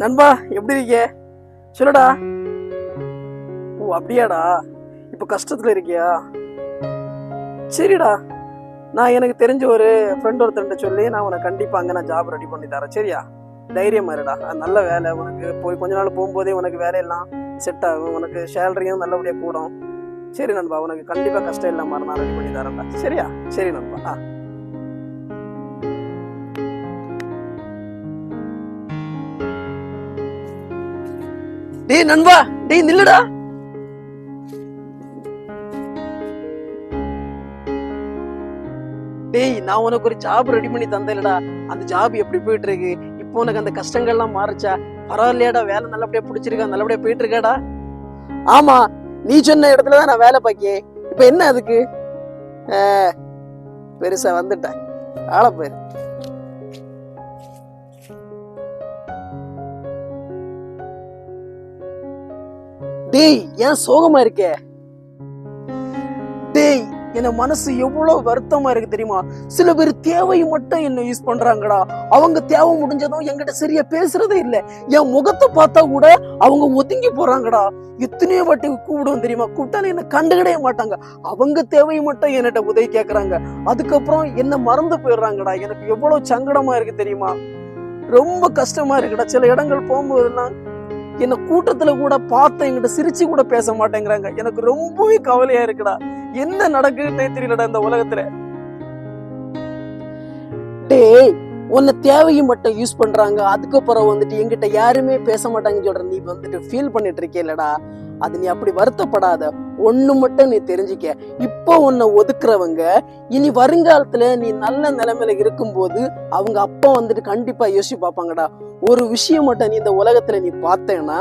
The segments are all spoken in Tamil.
நண்பா எப்படி இருக்க சொல்லுடா. ஓ அப்படியாடா. இப்போ கஷ்டத்தில் இருக்கியா? சரிடா. நான் எனக்கு தெரிஞ்ச ஒரு ஃப்ரெண்ட் ஒருத்தர்கிட்ட சொல்லி நான் உனக்கு கண்டிப்பாக அங்கே நான் ஜாப் ரெடி பண்ணி தரேன். சரியா? தைரியம் இருடா. அது நல்ல வேலை. உனக்கு போய் கொஞ்ச நாள் போகும்போதே உனக்கு வேலையெல்லாம் செட் ஆகும். உனக்கு சேலரியும் நல்லபடியாக கூடும். சரி நண்பா உனக்கு கண்டிப்பாக கஷ்டம் இல்லாமல் நான் ரெடி பண்ணி தரேன்டா. சரியா? சரி நண்பா ஆ. டேய் நண்பா டேய் நில்லுடா. டேய் நான் உனக்கு ஒரு ஜாப் ரெடி பண்ணி தந்தேன்டா அந்த ஜாப் எப்படி போயிட்டு இருக்கு இப்போ உனக்கு அந்த கஷ்டங்கள்லாம் மாறுச்சா? பரவாயில்லையாடா வேலை நல்லபடியா பிடிச்சிருக்கா நல்லபடியா போயிட்டு இருக்காடா ஆமா நீ சொன்ன இடத்துல தான் நான் வேலை பார்க்கேன். இப்போ என்ன அதுக்கு? பெருசா வந்துட்டேன். ஆள போயிரு. டேய் ஏன் சோகமா இருக்கே? டேய் என் மனசு எவ்வளவு வருத்தமா இருக்கு தெரியுமா? சில பேர் தேவை மட்டும் என்ன யூஸ் பண்றாங்கடா. அவங்க தேவை முடிஞ்சதும் என்கிட்ட சரியா பேசுறதே இல்ல. என் முகத்தை பார்த்தா கூட அவங்க ஒதுங்கி போறாங்கடா. எத்தனையோ வாட்டி கூப்பிடுவோம் தெரியுமா? கூப்பிட்டாலும் என்ன கண்டுக்கிடவே மாட்டாங்க. அவங்க தேவையை மட்டும் என்கிட்ட உதவி கேட்கறாங்க அதுக்கப்புறம் என்ன மறந்து போயிடுறாங்கடா. எனக்கு எவ்வளவு சங்கடமா இருக்கு தெரியுமா? ரொம்ப கஷ்டமா இருக்குடா. சில இடங்கள் போகும்போதெல்லாம் என்னை கூட்டத்தில் கூட பார்த்து என்கிட்ட சிரிச்சு கூட பேச மாட்டேங்கிறாங்க. எனக்கு ரொம்பவே கவலையா இருக்குடா. என்ன நடக்குதுன்னே தெரியலடா இந்த உலகத்துல. டேய் உன்னை தேவையை மட்டும் யூஸ் பண்றாங்க. அதுக்கப்புறம் வந்துட்டு என்கிட்ட யாருமே பேச மாட்டாங்கன்னு சொல்ற நீ வந்துட்டு ஃபீல் பண்ணிட்டு இருக்கேலடா அது நீ அப்படி வருத்தப்படாத. ஒண்ணு மட்டும் நீ தெரிஞ்சுக்க. இப்போ உன்னை ஒதுக்குறவங்க இனி வருங்காலத்துல நீ நல்ல நிலைமையில இருக்கும்போது அவங்க அப்பா வந்துட்டு கண்டிப்பா யோசிச்சு பார்ப்பாங்கடா. ஒரு விஷயம் மட்டும் நீ இந்த உலகத்துல நீ பார்த்தேன்னா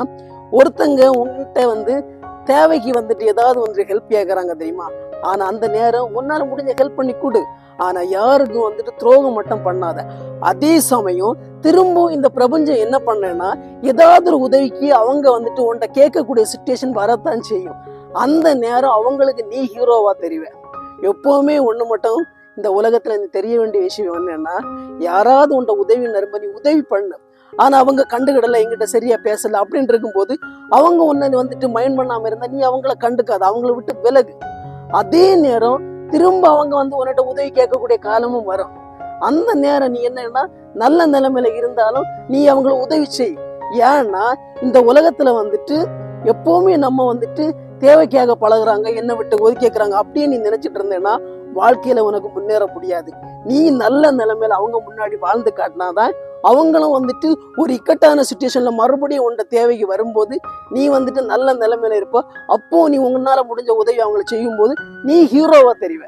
ஒருத்தங்க உன்கிட்ட வந்து தேவைக்கு வந்துட்டு ஏதாவது வந்து ஹெல்ப் கேட்கறாங்க தெரியுமா? ஆனா அந்த நேரம் உன்னால முடிஞ்ச ஹெல்ப் பண்ணி கொடு. ஆனா யாருக்கும் வந்துட்டு துரோகம் மட்டும் பண்ணாத. அதே சமயம் திரும்பவும் இந்த பிரபஞ்சம் என்ன பண்ணேன்னா ஏதாவது ஒரு உதவிக்கு அவங்க வந்துட்டு உன்கிட்ட கேட்கக்கூடிய சுச்சுவேஷன் வரத்தான் செய்யும். அந்த நேரம் அவங்களுக்கு நீ ஹீரோவா தெரிவேன். எப்பவுமே ஒண்ணு மட்டும் இந்த உலகத்துல நீ தெரிய வேண்டிய விஷயம் என்னன்னா யாராவது உண்ட உதவி நரும்ப நீ உதவி பண்ணு. ஆனா அவங்க கண்டுக்கிடல எங்கிட்ட சரியா பேசல அப்படின்னு இருக்கும்போது அவங்க உன்னை வந்துட்டு மைண்ட் பண்ணாம இருந்தா நீ அவங்கள கண்டுக்காது. அவங்கள விட்டு விலகு. அதே நேரம் திரும்ப அவங்க வந்து உன்னிட்ட உதவி கேட்கக்கூடிய காலமும் வரும். அந்த நேரம் நீ என்னன்னா நல்ல நிலைமையில இருந்தாலும் நீ அவங்கள உதவி செய். ஏன்னா இந்த உலகத்துல வந்துட்டு எப்பவுமே நம்ம வந்துட்டு தேவைக்காக பழகுறாங்க என்ன விட்டு ஒதுக்கி கேட்கறாங்க அப்படியே நீ நினைச்சிட்டு இருந்தேன்னா வாழ்க்கையில உனக்கு முன்னேற முடியாது. நீ நல்ல நிலைமையில அவங்க முன்னாடி வாழ்ந்து காட்டினாதான் அவங்களும் வந்துட்டு ஒரு இக்கட்டான சுச்சுவேஷன்ல மறுபடியும் உன்ட தேவைக்கு வரும்போது நீ வந்துட்டு நல்ல நிலைமையில இருப்ப. அப்போ நீ உங்களால் முடிஞ்ச உதவி அவங்களை செய்யும் போது நீ ஹீரோவா தெரிவ.